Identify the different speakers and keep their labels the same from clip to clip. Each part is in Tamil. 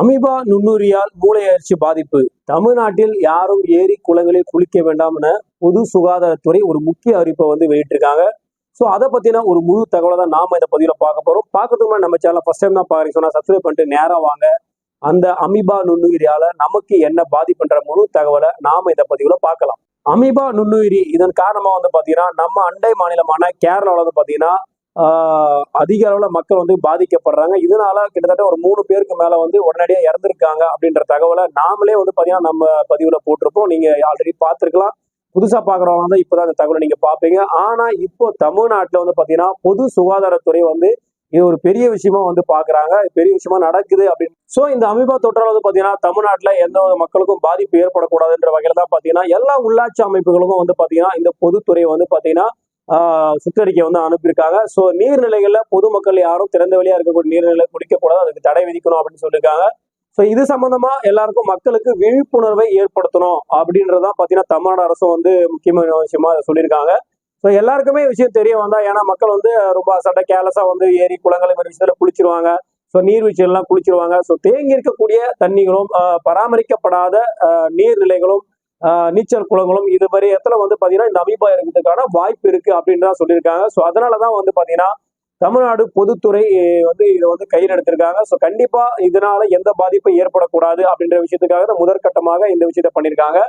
Speaker 1: அமீபா நுண்ணுரியால் மூளை அரிசி பாதிப்பு. தமிழ்நாட்டில் யாரும் ஏரி குளங்களில் குளிக்க வேண்டாம் என பொது சுகாதாரத்துறை ஒரு முக்கிய அறிவிப்பை வந்து வெளியிட்டிருக்காங்க. ஸோ அதை பத்தின ஒரு முழு தகவலை தான் நாம இந்த பதிவில் பார்க்க போறோம். பார்க்கறதுக்கு முன்னாடி நம்ம சேனல் ஃபர்ஸ்ட் டைம் தான் பாக்குறீங்க சொன்னா சப்ஸ்கிரைப் பண்ணிட்டு நேரம் வாங்க. அந்த அமீபா நுண்ணுயிரியால நமக்கு என்ன பாதிப்புன்ற முழு தகவலை நாம இந்த பதிவுல பார்க்கலாம். அமீபா நுண்ணுயிரி இதன் காரணமா வந்து பாத்தீங்கன்னா நம்ம அண்டை மாநிலமான கேரளாவில் வந்து பாத்தீங்கன்னா அதிக அளவில் மக்கள் வந்து பாதிக்கப்படுறாங்க. இதனால கிட்டத்தட்ட ஒரு மூணு பேருக்கு மேல வந்து உடனடியாக இறந்துருக்காங்க அப்படின்ற தகவலை நாமளே வந்து பார்த்தீங்கன்னா நம்ம பதிவுல போட்டிருப்போம் நீங்க ஆல்ரெடி பார்த்திருக்கலாம் புதுசா பாக்குறவங்க தான் அந்த தகவலை நீங்க பாப்பீங்க. ஆனா இப்போ தமிழ்நாட்டில் வந்து பாத்தீங்கன்னா பொது சுகாதாரத்துறை வந்து இது ஒரு பெரிய விஷயமா வந்து பாக்குறாங்க. பெரிய விஷயமா நடக்குது அப்படின்னு. சோ இந்த அமீபா தொற்றால் வந்து பாத்தீங்கன்னா தமிழ்நாட்டுல எந்த ஒரு மக்களுக்கும் பாதிப்பு ஏற்படக்கூடாதுன்ற வகையில தான் பாத்தீங்கன்னா எல்லா உள்ளாட்சி அமைப்புகளுக்கும் வந்து பாத்தீங்கன்னா இந்த பொதுத்துறை வந்து பாத்தீங்கன்னா சுற்றறிக்கை வந்து அனுப்பியிருக்காங்க. ஸோ நீர்நிலைகளில் பொதுமக்கள் யாரும் திறந்த வழியாக இருக்கக்கூடிய நீர்நிலை குடிக்கக்கூடாது. அதுக்கு தடை விதிக்கணும் அப்படின்னு சொல்லியிருக்காங்க. ஸோ இது சம்பந்தமா எல்லாருக்கும் மக்களுக்கு விழிப்புணர்வை ஏற்படுத்தணும் அப்படின்றதான் பார்த்தீங்கன்னா தமிழ்நாடு அரசும் வந்து முக்கியமான விஷயமா சொல்லியிருக்காங்க. ஸோ எல்லாருக்குமே விஷயம் தெரிய வந்தா ஏன்னா மக்கள் வந்து ரொம்ப சட்ட கேர்லஸா வந்து ஏரி குளங்கள் மாதிரி விஷயத்துல குளிச்சிருவாங்க. ஸோ நீர்வீழ்ச்சிகள்லாம் குளிச்சிருவாங்க. ஸோ தேங்கி இருக்கக்கூடிய தண்ணிகளும் பராமரிக்கப்படாத நீர்நிலைகளும் நீச்சல் குளங்களும் இது மாதிரி இடத்துல வந்து பாத்தீங்கன்னா இந்த அமீபா இருக்கிறதுக்கான வாய்ப்பு இருக்கு அப்படின்னு தான் சொல்லியிருக்காங்க. ஸோ அதனாலதான் வந்து பாத்தீங்கன்னா தமிழ்நாடு பொதுத்துறை வந்து இதை வந்து கையில் எடுத்திருக்காங்க. ஸோ கண்டிப்பா இதனால எந்த பாதிப்பும் ஏற்படக்கூடாது அப்படின்ற விஷயத்துக்காக தான் முதற்கட்டமாக இந்த விஷயத்த பண்ணியிருக்காங்க.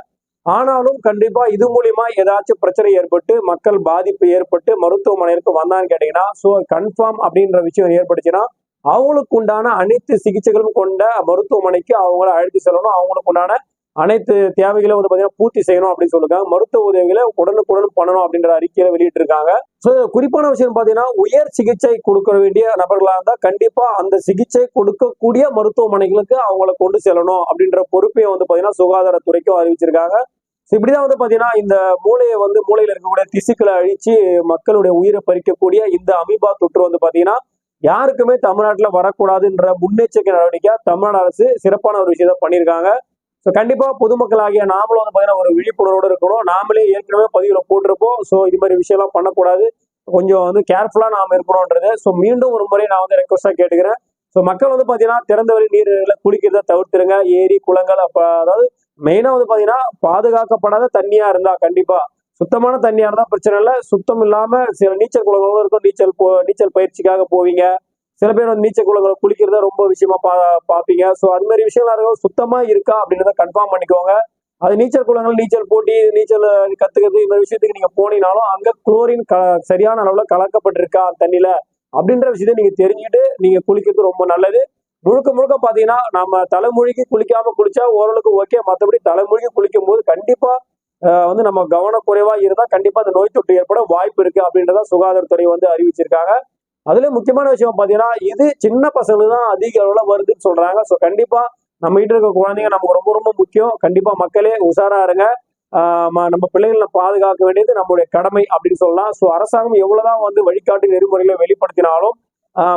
Speaker 1: ஆனாலும் கண்டிப்பா இது மூலியமா ஏதாச்சும் பிரச்சனை ஏற்பட்டு மக்கள் பாதிப்பு ஏற்பட்டு மருத்துவமனைக்கு வந்தான்னு கேட்டீங்கன்னா ஸோ கன்ஃபார்ம் அப்படின்ற விஷயம் ஏற்பட்டுச்சுன்னா அவங்களுக்கு உண்டான அனைத்து சிகிச்சைகளும் கொண்ட மருத்துவமனைக்கு அவங்கள அழைத்து செல்லணும். அவங்களுக்கு உண்டான அனைத்து தேவைகளும் வந்து பார்த்தீங்கன்னா பூர்த்தி செய்யணும் அப்படின்னு சொல்லிருக்காங்க. மருத்துவ உதவிகளை உடனுக்குடன் பண்ணணும் அப்படின்ற அறிக்கையில வெளியிட்டிருக்காங்க. ஸோ குறிப்பான விஷயம் பாத்தீங்கன்னா உயர் சிகிச்சை கொடுக்க வேண்டிய நபர்களாக இருந்தா கண்டிப்பா அந்த சிகிச்சை கொடுக்கக்கூடிய மருத்துவமனைகளுக்கு அவங்கள கொண்டு செல்லணும் அப்படின்ற பொறுப்பையும் வந்து பாத்தீங்கன்னா சுகாதாரத்துறைக்கும் அறிவிச்சிருக்காங்க. ஸோ இப்படிதான் வந்து பாத்தீங்கன்னா இந்த மூளையை வந்து மூளையில இருக்கக்கூடிய திசுக்களை அழிச்சு மக்களுடைய உயிரை பறிக்கக்கூடிய இந்த அமீபா தொற்று வந்து பாத்தீங்கன்னா யாருக்குமே தமிழ்நாட்டுல வரக்கூடாதுன்ற முன்னெச்சரிக்கை நடவடிக்கையாக தமிழ்நாடு அரசு சிறப்பான ஒரு விஷயத்தை பண்ணியிருக்காங்க. ஸோ கண்டிப்பா பொதுமக்களாகிய நாமளும் வந்து பார்த்தீங்கன்னா ஒரு விழிப்புணர்வோடு இருக்கணும். நாமளே ஏற்கனவே பதிவில் போட்டிருப்போம். ஸோ இது மாதிரி விஷயம்லாம் பண்ணக்கூடாது. கொஞ்சம் வந்து கேர்ஃபுல்லா நாம இருக்கணும்ன்றது. ஸோ மீண்டும் ஒரு முறை நான் வந்து ரெக்வஸ்டா கேட்டுக்கிறேன். ஸோ மக்கள் வந்து பார்த்தீங்கன்னா திறந்தவெளி நீர்நிலைகளை குளிக்கிறத தவிர்த்துருங்க. ஏரி குளங்கள் அப்ப அதாவது மெயினா வந்து பாத்தீங்கன்னா பாதுகாக்கப்படாத தண்ணியா இருந்தா கண்டிப்பா. சுத்தமான தண்ணியா இருந்தா பிரச்சனை இல்லை. சுத்தம் இல்லாம சில நீச்சல் குளங்களும் இருக்கும் நீச்சல் போ நீச்சல் பயிற்சிக்காக போவீங்க. சில பேர் வந்து நீச்சல் குளங்களை குளிக்கிறத ரொம்ப விஷயமா பா பார்ப்பீங்க. ஸோ அது மாதிரி விஷயங்கள் இருக்கும் சுத்தமா இருக்கா அப்படின்றத கன்ஃபார்ம் பண்ணிக்கோங்க. அது நீச்சல் குளங்கள் நீச்சல் போட்டி நீச்சல் கத்துக்கிறது இந்த விஷயத்துக்கு நீங்க போனீங்கனாலும் அங்க குளோரின் க சரியான அளவுல கலக்கப்பட்டிருக்கா அந்த தண்ணியில அப்படின்ற விஷயத்த நீங்க தெரிஞ்சுட்டு நீங்க குளிக்கிறது ரொம்ப நல்லது. முழுக்க முழுக்க பாத்தீங்கன்னா நம்ம தலைமொழிக்கு குளிக்காம குளிச்சா ஓரளவுக்கு ஓகே மற்றபடி தலைமொழிக்கு குளிக்கும் போது கண்டிப்பா ஆஹ் வந்து நம்ம கவனக்குறைவா இருந்தா கண்டிப்பா அந்த நோய் தொற்று ஏற்பட வாய்ப்பு இருக்கு அப்படின்றத சுகாதாரத்துறை வந்து அறிவிச்சிருக்காங்க. அதுல முக்கியமான விஷயம் பாத்தீங்கன்னா இது சின்ன பசங்களுக்கு தான் அதிக அளவுல வருதுன்னு சொல்றாங்க. ஸோ கண்டிப்பா நம்ம கிட்ட இருக்க குழந்தைங்க நமக்கு ரொம்ப ரொம்ப முக்கியம். கண்டிப்பா மக்களே உஷாரா இருங்க. நம்ம பிள்ளைகளை பாதுகாக்க வேண்டியது நம்மளுடைய கடமை அப்படின்னு சொல்லலாம். ஸோ அரசாங்கம் எவ்வளவுதான் வந்து வழிகாட்டு நெறிமுறைகளை வெளிப்படுத்தினாலும்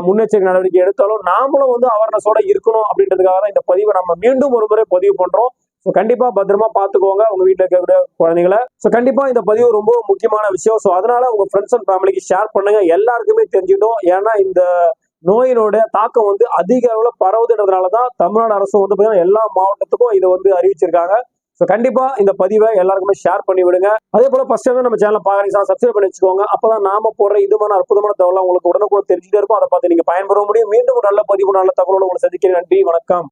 Speaker 1: முன்னெச்சரிக்கை நடவடிக்கை எடுத்தாலும் நாமளும் வந்து அவர்னஸோட இருக்கணும் அப்படின்றதுக்காக தான் இந்த பதிவை நம்ம மீண்டும் ஒரு முறை பதிவு பண்றோம். ஸோ கண்டிப்பாக பத்திரமா பார்த்துக்கோங்க உங்க வீட்டில் இருக்கக்கூடிய குழந்தைங்களை. ஸோ கண்டிப்பாக இந்த பதிவு ரொம்ப முக்கியமான விஷயம். ஸோ அதனால உங்க ஃப்ரெண்ட்ஸ் அண்ட் ஃபேமிலிக்கு ஷேர் பண்ணுங்க. எல்லாருக்குமே தெரிஞ்சிடும். ஏன்னா இந்த நோயினோட தாக்கம் வந்து அதிக அளவில் பரவுதுன்றதுனால தான் தமிழ்நாடு அரசு வந்து பார்த்தீங்கன்னா எல்லா மாவட்டத்துக்கும் இதை வந்து அறிவிச்சிருக்காங்க. ஸோ கண்டிப்பாக இந்த பதிவை எல்லாருக்குமே ஷேர் பண்ணி விடுங்க. அதே போல் ஃபர்ஸ்ட் டைம் நம்ம சேனல் பாக்குறீங்க சப்ஸ்கிரைப் பண்ணி வச்சுக்கோங்க. அப்போ தான் நாம போடுற இதுமான அற்புதமான தகவலாம் உங்களுக்கு உடனுக்குடன் தெரிஞ்சுட்டே இருக்கும். அதை பார்த்து நீங்க பயன்பெற முடியும். மீண்டும் நல்ல பதிவு நல்ல தகவலோடு உங்களை சந்திக்கிறேன். நன்றி வணக்கம்.